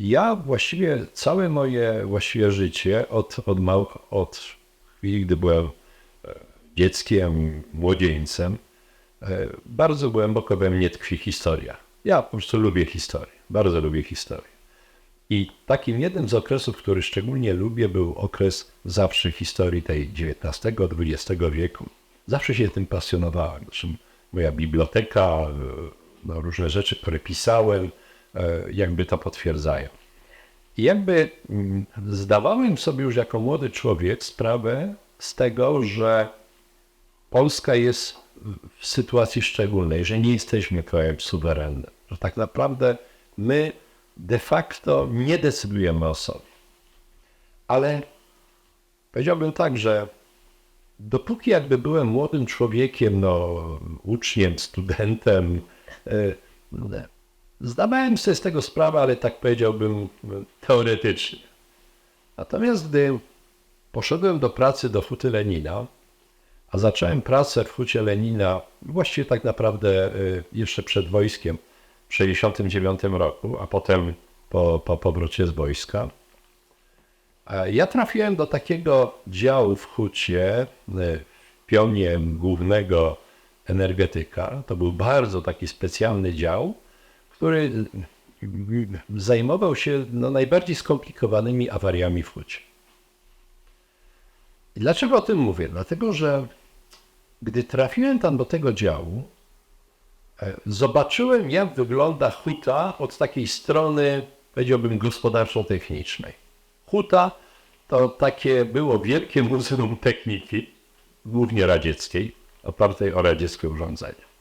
Ja właściwie całe moje właściwie życie od, od, mał, od chwili, gdy byłem e, dzieckiem, młodzieńcem, e, bardzo głęboko we mnie tkwi historia. Ja po prostu lubię historię, bardzo lubię historię. I takim jednym z okresów, który szczególnie lubię, był okres zawsze historii tej XIX-XX wieku. Zawsze się tym pasjonowałem. Zresztą moja biblioteka, e, no, różne rzeczy, które pisałem, jakby to potwierdzają. I jakby mm, zdawałem sobie już jako młody człowiek sprawę z tego, że Polska jest w sytuacji szczególnej, że nie jesteśmy krajem suwerennym, że tak naprawdę my de facto nie decydujemy o sobie. Ale powiedziałbym tak, że dopóki jakby byłem młodym człowiekiem, no, uczniem, studentem, e, zdawałem sobie z tego sprawę, ale tak powiedziałbym teoretycznie. Natomiast gdy poszedłem do pracy do Huty Lenina, a zacząłem pracę w Hucie Lenina właściwie tak naprawdę e, jeszcze przed wojskiem w 1969 roku, a potem po, po powrocie z wojska, ja trafiłem do takiego działu w Hucie, e, w pionie głównego energetyka. To był bardzo taki specjalny dział, który zajmował się no, najbardziej skomplikowanymi awariami w Hucie. I dlaczego o tym mówię? Dlatego, że gdy trafiłem tam do tego działu, e, zobaczyłem, jak wygląda huta od takiej strony, powiedziałbym, gospodarczo-technicznej. Huta to takie było wielkie muzeum techniki, głównie radzieckiej, opartej o radzieckie urządzenia.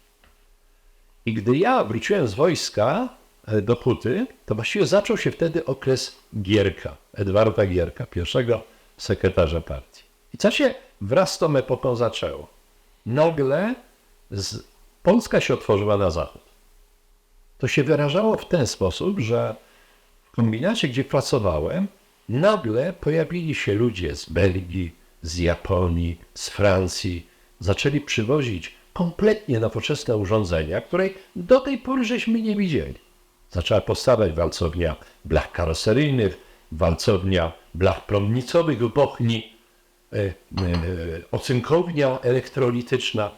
I gdy ja wróciłem z wojska e, do Huty, to właściwie zaczął się wtedy okres Gierka, Edwarda Gierka, pierwszego sekretarza partii. I co się wraz z tą epoką zaczęło? Nagle z... Polska się otworzyła na zachód. To się wyrażało w ten sposób, że w kombinacie, gdzie pracowałem, nagle pojawili się ludzie z Belgii, z Japonii, z Francji, zaczęli przywozić kompletnie nowoczesne urządzenia, której do tej pory żeśmy nie widzieli. Zaczęła powstawać walcownia blach karoseryjnych, walcownia blach prądnicowych w Bochni, e, e, ocynkownia elektrolityczna.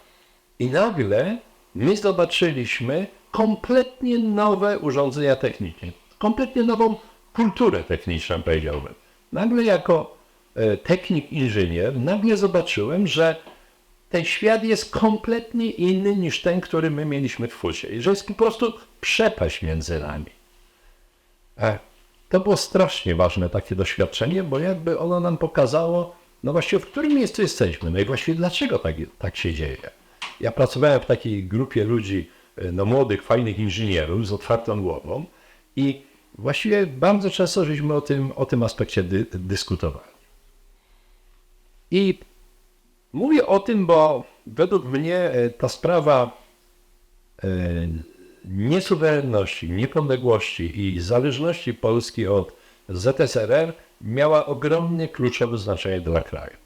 I nagle my zobaczyliśmy kompletnie nowe urządzenia techniczne, kompletnie nową kulturę techniczną, powiedziałbym. Nagle jako e, technik, inżynier, nagle zobaczyłem, że ten świat jest kompletnie inny niż ten, który my mieliśmy w fusie. I że jest po prostu przepaść między nami. E, to było strasznie ważne takie doświadczenie, bo jakby ono nam pokazało, no właściwie w którym miejscu jesteśmy, no i właściwie dlaczego tak, tak się dzieje. Ja pracowałem w takiej grupie ludzi, e, no młodych, fajnych inżynierów z otwartą głową i właściwie bardzo często żeśmy o tym, o tym aspekcie dy, dyskutowali. I Mówię o tym, bo według mnie e, ta sprawa e, niesuwerenności, niepodległości i zależności Polski od ZSRR miała ogromnie kluczowe znaczenie dla kraju.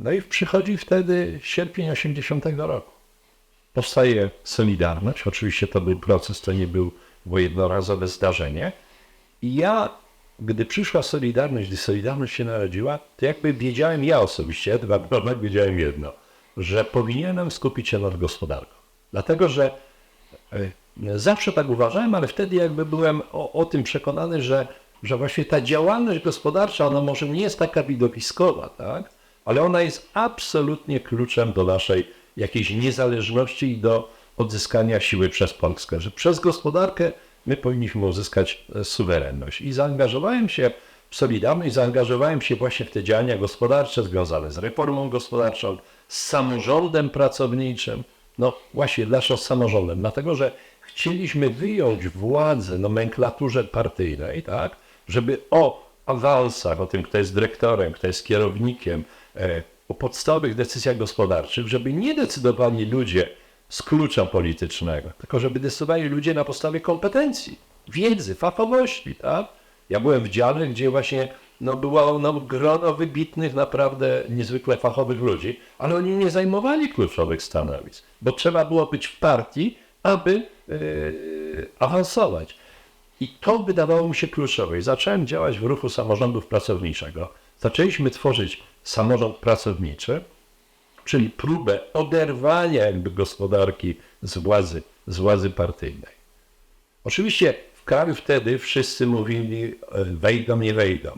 No i przychodzi wtedy sierpień 80 roku. Powstaje Solidarność. Oczywiście to był proces, to nie był było jednorazowe zdarzenie. I ja, gdy przyszła Solidarność, gdy Solidarność się narodziła, to jakby wiedziałem ja osobiście, Edward Bodnar, wiedziałem jedno, że powinienem skupić się nad gospodarką. Dlatego, że e, zawsze tak uważałem, ale wtedy jakby byłem o, o tym przekonany, że, że właśnie ta działalność gospodarcza, ona może nie jest taka widowiskowa, tak? Ale ona jest absolutnie kluczem do naszej jakiejś niezależności i do odzyskania siły przez Polskę, że przez gospodarkę my powinniśmy uzyskać e, suwerenność. I zaangażowałem się w Solidarność, zaangażowałem się właśnie w te działania gospodarcze związane z reformą gospodarczą, z samorządem pracowniczym, no właśnie dlaczego z samorządem? Dlatego, że chcieliśmy wyjąć władzę nomenklaturze partyjnej, tak, żeby o awansach, o tym, kto jest dyrektorem, kto jest kierownikiem, o podstawowych decyzjach gospodarczych, żeby nie decydowali ludzie z klucza politycznego, tylko żeby decydowali ludzie na podstawie kompetencji, wiedzy, fachowości, tak? Ja byłem w dziale, gdzie właśnie no, było no, grono wybitnych, naprawdę niezwykle fachowych ludzi, ale oni nie zajmowali kluczowych stanowisk, bo trzeba było być w partii, aby yy, awansować. I to wydawało mi się kluczowe. I zacząłem działać w ruchu samorządów pracowniczego. Zaczęliśmy tworzyć samorząd pracowniczy, czyli próbę oderwania jakby gospodarki z władzy, z władzy partyjnej. Oczywiście w kraju wtedy wszyscy mówili e, wejdą, nie wejdą.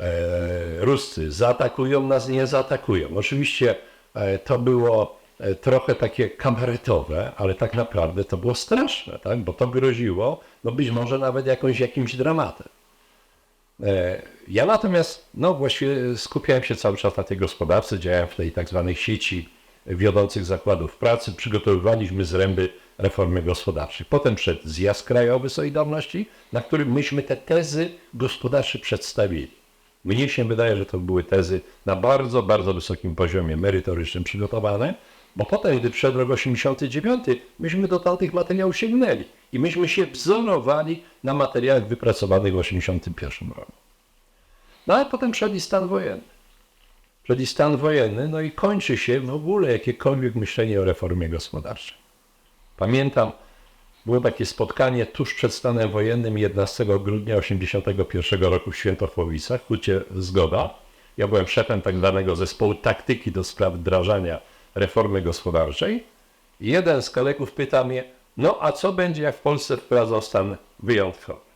E, Ruscy zaatakują nas, nie zaatakują. Oczywiście e, to było trochę takie kabaretowe, ale tak naprawdę to było straszne, tak? bo to groziło no być może nawet jakąś, jakimś dramatem. Ja natomiast, no właściwie skupiałem się cały czas na tej gospodarce, działałem w tej tak zwanej sieci wiodących zakładów pracy, przygotowywaliśmy zręby reformy gospodarczej. Potem przed zjazd krajowy Solidarności, na którym myśmy te tezy gospodarcze przedstawili. Mnie się wydaje, że to były tezy na bardzo, bardzo wysokim poziomie merytorycznym przygotowane, bo potem, gdy przyszedł rok 89, myśmy do tamtych materiałów sięgnęli i myśmy się wzorowali na materiałach wypracowanych w 81 roku. No ale potem przyszedł stan wojenny. Przyszedł stan wojenny, no i kończy się w ogóle jakiekolwiek myślenie o reformie gospodarczej. Pamiętam, było takie spotkanie tuż przed stanem wojennym 11 grudnia 1981 roku w Świętochłowicach, w Zgoda. Ja byłem szefem tak zwanego zespołu taktyki do spraw wdrażania reformy gospodarczej. Jeden z kolegów pyta mnie, no a co będzie, jak w Polsce wprowadzą stan wyjątkowy?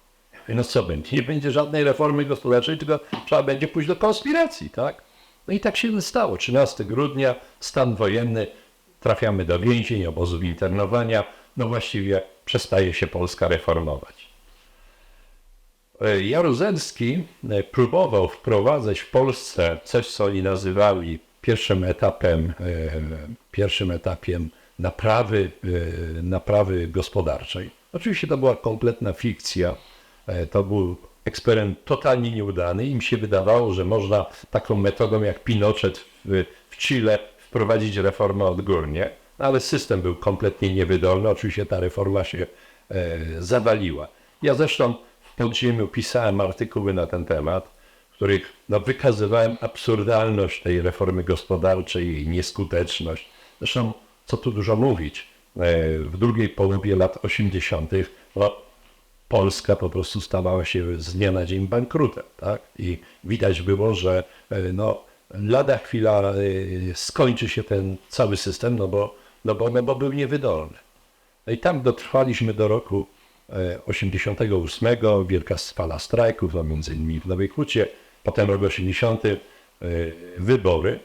No co będzie? Nie będzie żadnej reformy gospodarczej, tylko trzeba będzie pójść do konspiracji, tak? No i tak się stało. 13 grudnia, stan wojenny, trafiamy do więzień, obozów internowania. No właściwie przestaje się Polska reformować. E, Jaruzelski e, próbował wprowadzać w Polsce coś, co oni nazywali pierwszym etapem, e, pierwszym etapem naprawy, naprawy gospodarczej. Oczywiście to była kompletna fikcja. E, To był eksperyment totalnie nieudany. Im się wydawało, że można taką metodą jak Pinochet w, w Chile wprowadzić reformę odgórnie, no, ale system był kompletnie niewydolny. Oczywiście ta reforma się e, zawaliła. Ja zresztą w podziemiu pisałem artykuły na ten temat, w których no, wykazywałem absurdalność tej reformy gospodarczej, jej nieskuteczność. Zresztą, co tu dużo mówić, e, w drugiej połowie lat 80. No, Polska po prostu stawała się z dnia na dzień bankrutem. Tak? I widać było, że e, no, lada chwila e, skończy się ten cały system, no bo, no bo, no bo był niewydolny. No i tam dotrwaliśmy do roku e, 88, wielka fala strajków, no między innymi w Nowej Hucie, potem rok 80, e, wybory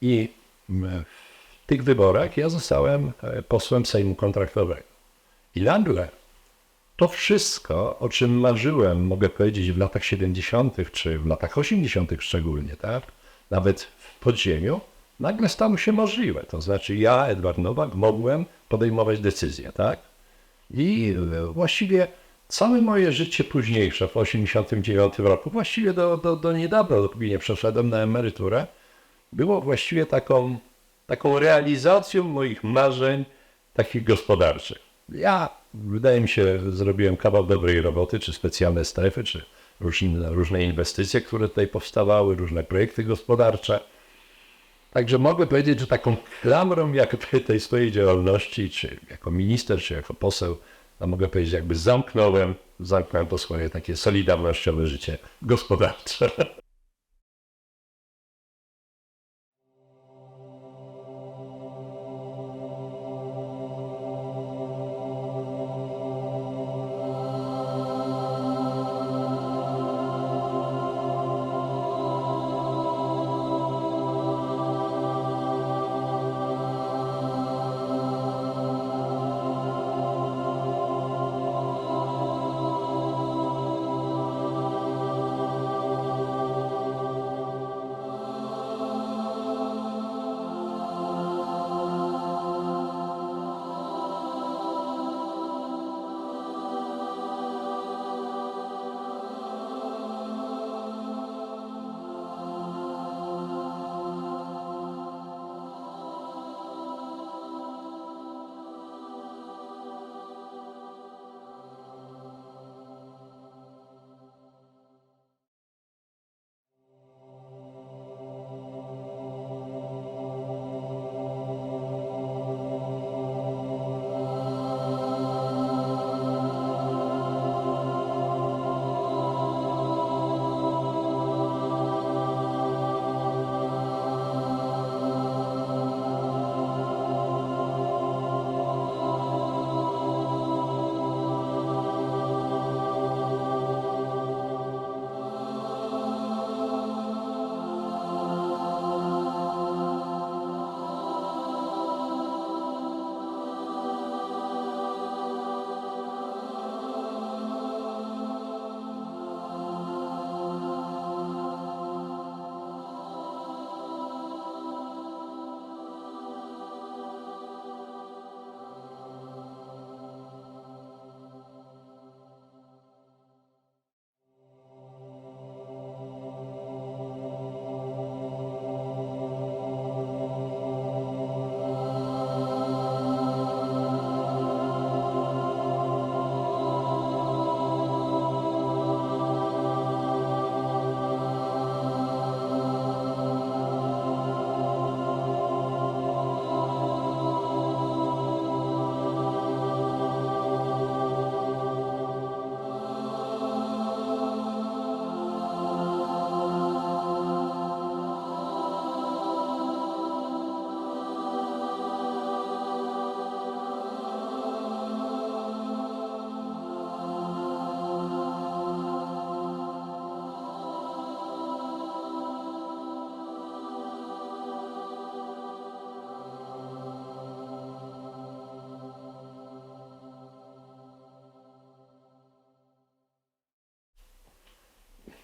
i w tych wyborach ja zostałem e, posłem Sejmu Kontraktowego. I nagle to wszystko, o czym marzyłem, mogę powiedzieć, w latach 70. czy w latach 80. szczególnie, tak? Nawet w podziemiu, nagle stało się możliwe. To znaczy ja, Edward Nowak, mogłem podejmować decyzje, tak? I e, właściwie całe moje życie późniejsze, w 89 roku, właściwie do, do, do niedawna, dopóki nie przeszedłem na emeryturę, było właściwie taką, taką realizacją moich marzeń takich gospodarczych. Ja, wydaje mi się, zrobiłem kawał dobrej roboty, czy specjalne strefy, czy różne, różne inwestycje, które tutaj powstawały, różne projekty gospodarcze. Także mogę powiedzieć, że taką klamrą jakby tej swojej działalności, czy jako minister, czy jako poseł, no mogę powiedzieć, jakby zamknąłem, zamknąłem to swoje takie solidarnościowe życie gospodarcze.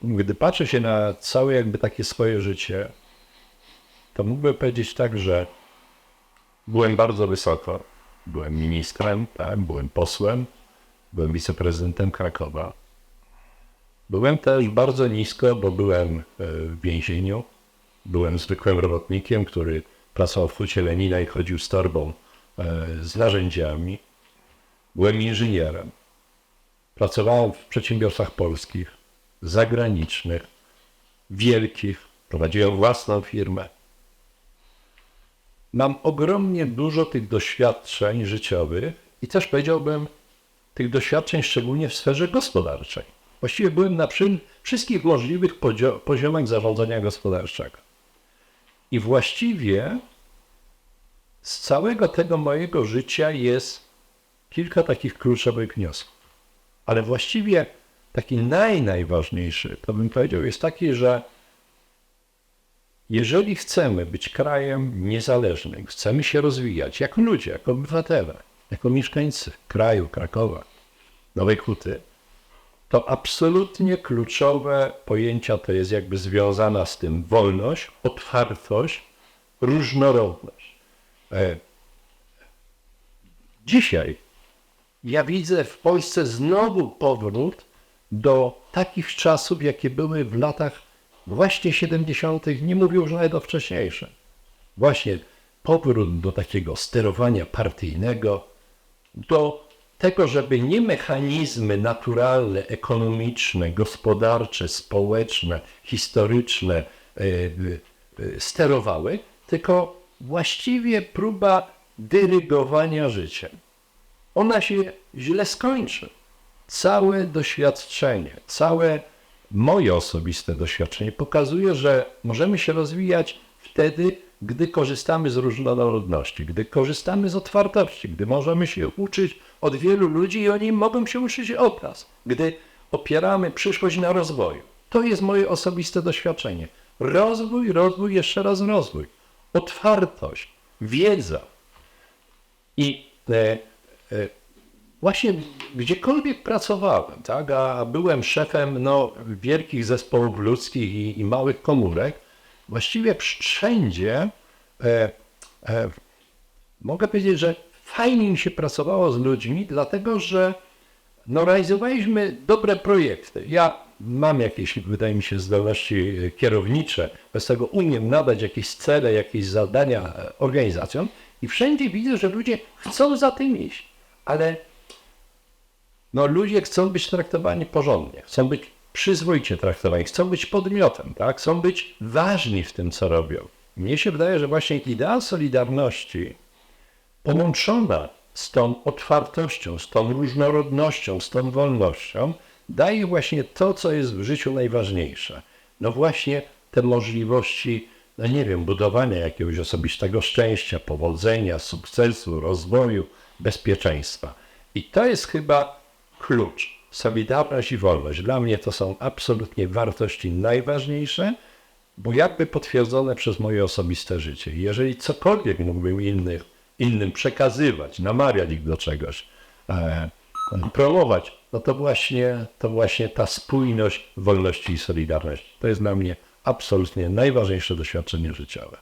Gdy patrzę się na całe jakby takie swoje życie, to mógłbym powiedzieć tak, że byłem bardzo wysoko. Byłem ministrem, tak? byłem posłem, byłem wiceprezydentem Krakowa. Byłem też bardzo nisko, bo byłem e, w więzieniu. Byłem zwykłym robotnikiem, który pracował w hucie Lenina i chodził z torbą e, z narzędziami. Byłem inżynierem. Pracowałem w przedsiębiorstwach polskich, zagranicznych, wielkich. Prowadziłem własną firmę. Mam ogromnie dużo tych doświadczeń życiowych i też powiedziałbym tych doświadczeń szczególnie w sferze gospodarczej. Właściwie byłem na wszystkich możliwych pozio- poziomach zarządzania gospodarczego. I właściwie z całego tego mojego życia jest kilka takich kluczowych wniosków. Ale właściwie taki naj, najważniejszy, to bym powiedział, jest taki, że jeżeli chcemy być krajem niezależnym, chcemy się rozwijać jako ludzie, jako obywatele, jako mieszkańcy kraju, Krakowa, Nowej Huty, to absolutnie kluczowe pojęcia to jest jakby związana z tym wolność, otwartość, różnorodność. E, Dzisiaj ja widzę w Polsce znowu powrót do takich czasów, jakie były w latach właśnie 70., nie mówię już nawet o wcześniejszym. Właśnie powrót do takiego sterowania partyjnego, do tego, żeby nie mechanizmy naturalne, ekonomiczne, gospodarcze, społeczne, historyczne e, e, sterowały, tylko właściwie próba dyrygowania życiem. Ona się źle skończy. Całe doświadczenie, całe moje osobiste doświadczenie pokazuje, że możemy się rozwijać wtedy, gdy korzystamy z różnorodności, gdy korzystamy z otwartości, gdy możemy się uczyć od wielu ludzi i oni mogą się uczyć od nas, gdy opieramy przyszłość na rozwoju. To jest moje osobiste doświadczenie. Rozwój, rozwój, jeszcze raz rozwój. Otwartość, wiedza. I e, e, właśnie gdziekolwiek pracowałem, tak, a byłem szefem no, wielkich zespołów ludzkich i, i małych komórek, właściwie wszędzie e, e, mogę powiedzieć, że fajnie mi się pracowało z ludźmi, dlatego że no, realizowaliśmy dobre projekty. Ja mam jakieś, wydaje mi się, zdolności e, kierownicze, bez tego umiem nadać jakieś cele, jakieś zadania e, organizacjom. I wszędzie widzę, że ludzie chcą za tym iść, ale no, ludzie chcą być traktowani porządnie, chcą być przyzwoicie traktowani, chcą być podmiotem, tak? chcą być ważni w tym, co robią. Mnie się wydaje, że właśnie idea solidarności połączona z tą otwartością, z tą różnorodnością, z tą wolnością, daje właśnie to, co jest w życiu najważniejsze. No właśnie te możliwości, no nie wiem, budowania jakiegoś osobistego szczęścia, powodzenia, sukcesu, rozwoju, bezpieczeństwa. I to jest chyba klucz. Solidarność i wolność. Dla mnie to są absolutnie wartości najważniejsze, bo jakby potwierdzone przez moje osobiste życie. Jeżeli cokolwiek mógłbym innych, innym przekazywać, namawiać ich do czegoś, e, promować, no to właśnie, to właśnie ta spójność wolności i solidarności. To jest dla mnie absolutnie najważniejsze doświadczenie życiowe.